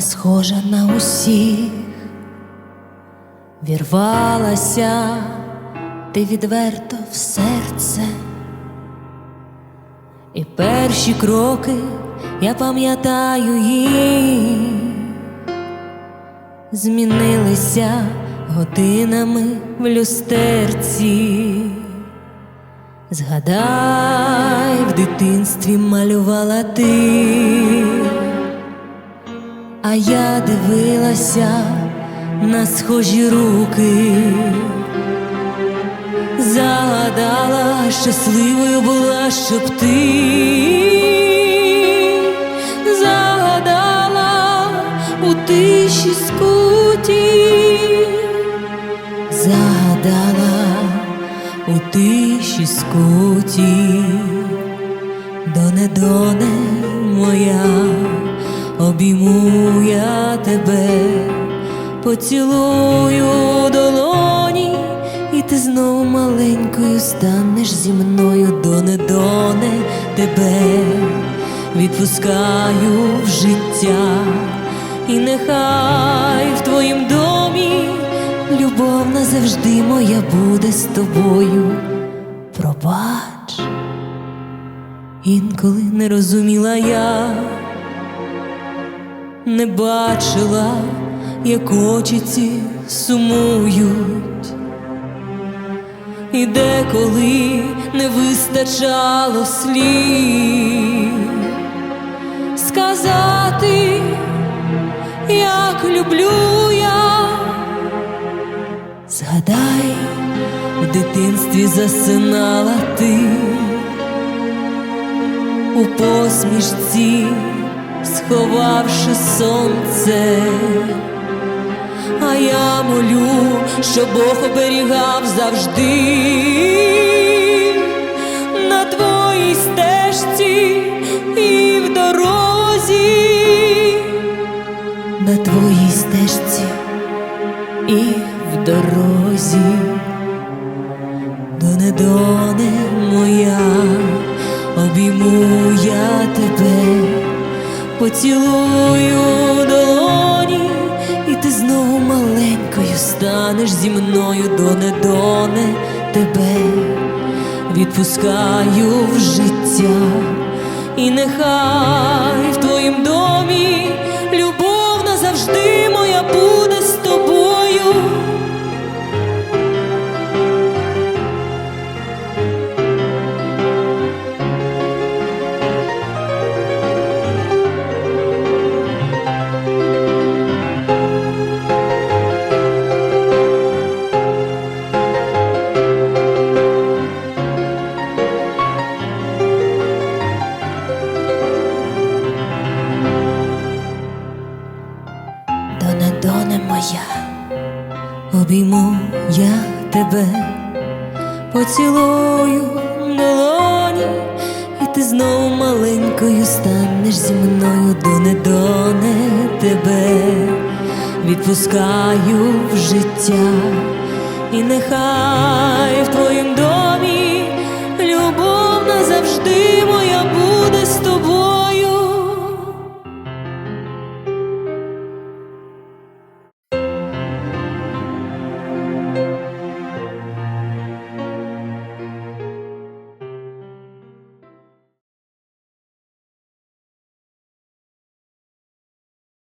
не схожа на усіх, вірвалася ти відверто в серце, і перші кроки я пам'ятаю їх, змінилися годинами в люстерці. Згадай, в дитинстві малювала ти, а я дивилася на схожі руки, загадала, щасливою була, щоб ти. Загадала у тиші скуті, загадала у тиші скуті, доне доне моя, обійму я тебе, поцілую долоні, і ти знову маленькою станеш зі мною, доне доне тебе відпускаю в життя, і нехай в твоїм домі любов назавжди моя буде з тобою. Пробач, інколи не розуміла я, не бачила, як очі ці сумують, і деколи не вистачало слів. Сказати, як люблю я. Згадай, в дитинстві засинала ти. У посмішці, сховавши сонце, а я молю, щоб Бог оберігав завжди. На твоїй стежці і в дорозі, на твоїй стежці і в дорозі, доне доне моя, обійму я тебе, поцілую долоні, і ти знову маленькою станеш зі мною, доне доне тебе, відпускаю в життя, і нехай обійму я тебе, поцілую долоні, і ти знову маленькою станеш зі мною, доне, доне тебе, відпускаю в життя, і нехай в твоїм